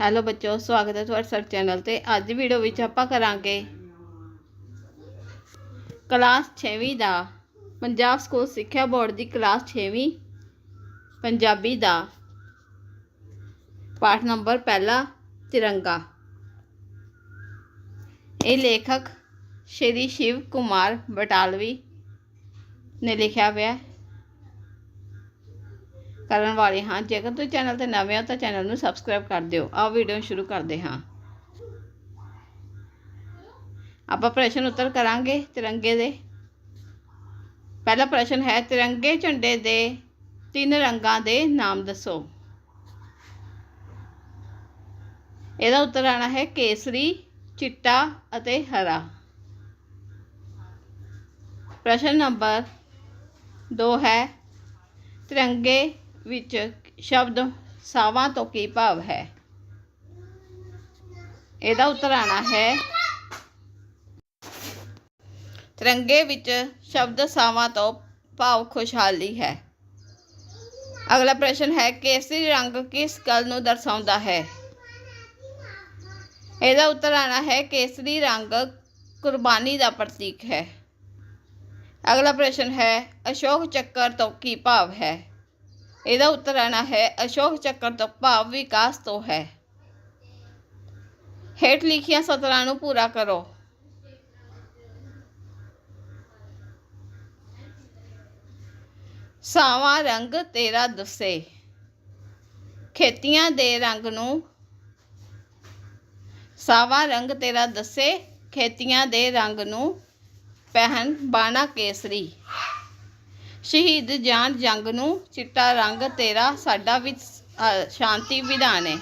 Hello ਬੱਚੋ, ਸਵਾਗਤ ਹੈ ਤੁਹਾਡਾ ਸਾਡੇ ਚੈਨਲ ਤੇ। ਅੱਜ ਦੀ ਵੀਡੀਓ ਵਿੱਚ ਆਪਾਂ ਕਰਾਂਗੇ ਕਲਾਸ 6ਵੀਂ ਦਾ। ਪੰਜਾਬ ਸਕੂਲ ਸਿੱਖਿਆ ਬੋਰਡ ਦੀ ਕਲਾਸ 6ਵੀਂ ਪੰਜਾਬੀ ਦਾ। ਪਾਠ ਨੰਬਰ ਪਹਿਲਾ ਤਿਰੰਗਾ। ਇਹ ਲੇਖਕ ਸ਼੍ਰੀ ਸ਼ਿਵ ਕੁਮਾਰ ਬਟਾਲਵੀ ਨੇ ਲਿਖਿਆ ਹੋਇਆ ਕਰਨ ਵਾਲੇ ਹਾਂ। ਜੇਕਰ ਤੁਸੀਂ ਚੈਨਲ ਤੇ ਨਵੇਂ ਹੋ ਤਾਂ ਚੈਨਲ ਨੂੰ ਸਬਸਕ੍ਰਾਈਬ ਕਰ ਦਿਓ। ਆਓ ਵੀਡੀਓ ਸ਼ੁਰੂ ਕਰਦੇ ਹਾਂ। ਆਪਾਂ ਪ੍ਰਸ਼ਨ ਉੱਤਰ ਕਰਾਂਗੇ ਤਿਰੰਗੇ ਦੇ। ਪਹਿਲਾ ਪ੍ਰਸ਼ਨ ਹੈ, ਤਿਰੰਗੇ ਝੰਡੇ ਦੇ ਤਿੰਨ ਰੰਗਾਂ ਦੇ ਨਾਮ ਦੱਸੋ। ਇਹਦਾ ਉੱਤਰ ਆਣਾ ਹੈ, ਕੇਸਰੀ, ਚਿੱਟਾ ਅਤੇ ਹਰਾ। ਪ੍ਰਸ਼ਨ ਨੰਬਰ 2 ਹੈ, ਤਿਰੰਗੇ ਵਿੱਚ ਸ਼ਬਦ ਸਾਵਾਂ ਤੋਂ ਕੀ ਭਾਵ ਹੈ? ਇਹਦਾ ਉੱਤਰ ਆਣਾ ਹੈ ਤਿਰੰਗੇ ਵਿੱਚ ਸ਼ਬਦ ਸਾਵਾਂ ਤੋਂ ਭਾਵ ਖੁਸ਼ਹਾਲੀ ਹੈ। ਅਗਲਾ ਪ੍ਰਸ਼ਨ ਹੈ, ਕੇਸਰੀ ਰੰਗ ਕਿਸ ਗੱਲ ਨੂੰ ਦਰਸਾਉਂਦਾ ਹੈ? ਇਹਦਾ ਉੱਤਰ ਆਣਾ ਹੈ, ਕੇਸਰੀ ਰੰਗ ਕੁਰਬਾਨੀ ਦਾ ਪ੍ਰਤੀਕ ਹੈ। ਅਗਲਾ ਪ੍ਰਸ਼ਨ ਹੈ, ਅਸ਼ੋਕ ਚੱਕਰ ਤੋਂ ਕੀ ਭਾਵ ਹੈ? ਇਹਦਾ ਉੱਤਰ ਆਣਾ ਹੈ, ਅਸ਼ੋਕ ਚੱਕਰ ਤੋਂ ਭਾਵ ਵਿਕਾਸ ਤੋਂ ਹੈ। ਹੇਠ ਲਿਖੀਆਂ ਸਤਰਾਂ ਨੂੰ ਪੂਰਾ ਕਰੋ। ਸਾਵਾ ਰੰਗ ਤੇਰਾ ਦੱਸੇ। ਖੇਤੀਆਂ ਦੇ ਰੰਗ ਨੂੰ ਸਾਵਾ ਰੰਗ ਤੇਰਾ ਦੱਸੇ, ਖੇਤੀਆਂ ਦੇ ਰੰਗ ਨੂੰ ਪਹਿਨ ਬਾਣਾ ਕੇਸਰੀ। ਸ਼ਹੀਦ ਜਾਨ ਜੰਗ ਨੂੰ ਚਿੱਟਾ ਰੰਗ ਤੇਰਾ ਸਾਡਾ ਵਿੱਚ ਸ਼ਾਂਤੀ ਵਿਧਾਨ ਹੈ।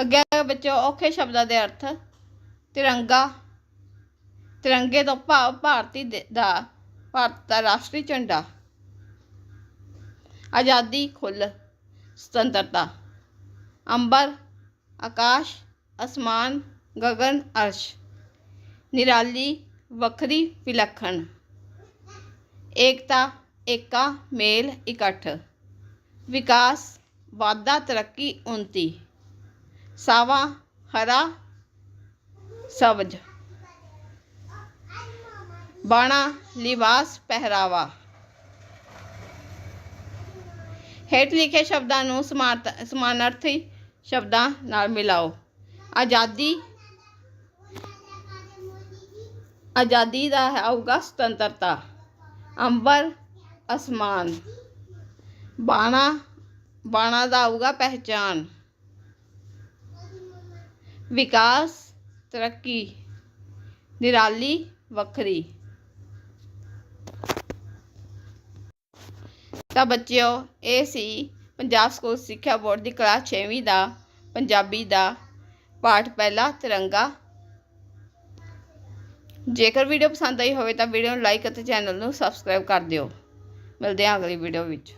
ਅੱਗੇ ਬੱਚੋ ਔਖੇ ਸ਼ਬਦਾਂ ਦੇ ਅਰਥ, ਤਿਰੰਗਾ, ਤਿਰੰਗੇ ਤੋਂ ਭਾਵ ਭਾਰਤੀ ਦੇ- ਦਾ, ਭਾਰਤ ਦਾ ਰਾਸ਼ਟਰੀ ਝੰਡਾ। ਆਜ਼ਾਦੀ ਖੁੱਲ ਸੁਤੰਤਰਤਾ, ਅੰਬਰ, ਆਕਾਸ਼, ਅਸਮਾਨ ਗगन ਅਰਸ਼, ਨਿਰਾਲੀ, ਵੱਖਰੀ ਵਿਲੱਖਣ। ਏਕਤਾ, ਏਕਾ, ਮੇਲ, ਇਕੱਠ। ਵਿਕਾਸ, ਵਾਧਾ, ਤਰੱਕੀ ਉન્નਤੀ ਸਾਵਾ, ਹਰਾ ਸਬਜ ਬਾਣਾ, ਲਿਬਾਸ, ਪਹਿਰਾਵਾ। ਹੇਠ ਲਿਖੇ ਸ਼ਬਦਾਂ ਨੂੰ ਸਮਾਰਤ ਸਮਾਨਾਰਥੀ ਸ਼ਬਦਾਂ ਨਾਲ ਮਿਲਾਓ। ਆਜ਼ਾਦੀ ਆਜ਼ਾਦੀ ਦਾ ਆਊਗਾ ਸੁਤੰਤਰਤਾ। ਅੰਬਰ, ਅਸਮਾਨ। ਬਾਣਾ ਬਾਣਾ ਦਾ ਆਊਗਾ ਪਹਿਚਾਨ ਵਿਕਾਸ, ਤਰੱਕੀ। ਨਿਰਾਲੀ, ਵੱਖਰੀ। ਤਾਂ ਬੱਚਿਓ, ਇਹ ਸੀ ਪੰਜਾਬ ਸਕੂਲ ਸਿੱਖਿਆ ਬੋਰਡ ਦੀ ਕਲਾਸ 6ਵੀਂ ਦਾ, ਪੰਜਾਬੀ ਦਾ ਪਾਠ ਪਹਿਲਾ ਤਿਰੰਗਾ ਜੇਕਰ ਵੀਡੀਓ ਪਸੰਦ ਆਈ ਹੋਵੇ ਤਾਂ ਵੀਡੀਓ ਨੂੰ ਲਾਈਕ ਅਤੇ ਚੈਨਲ ਨੂੰ ਸਬਸਕ੍ਰਾਈਬ ਕਰ ਦਿਓ। ਮਿਲਦੇ ਹਾਂ ਅਗਲੀ ਵੀਡੀਓ ਵਿੱਚ।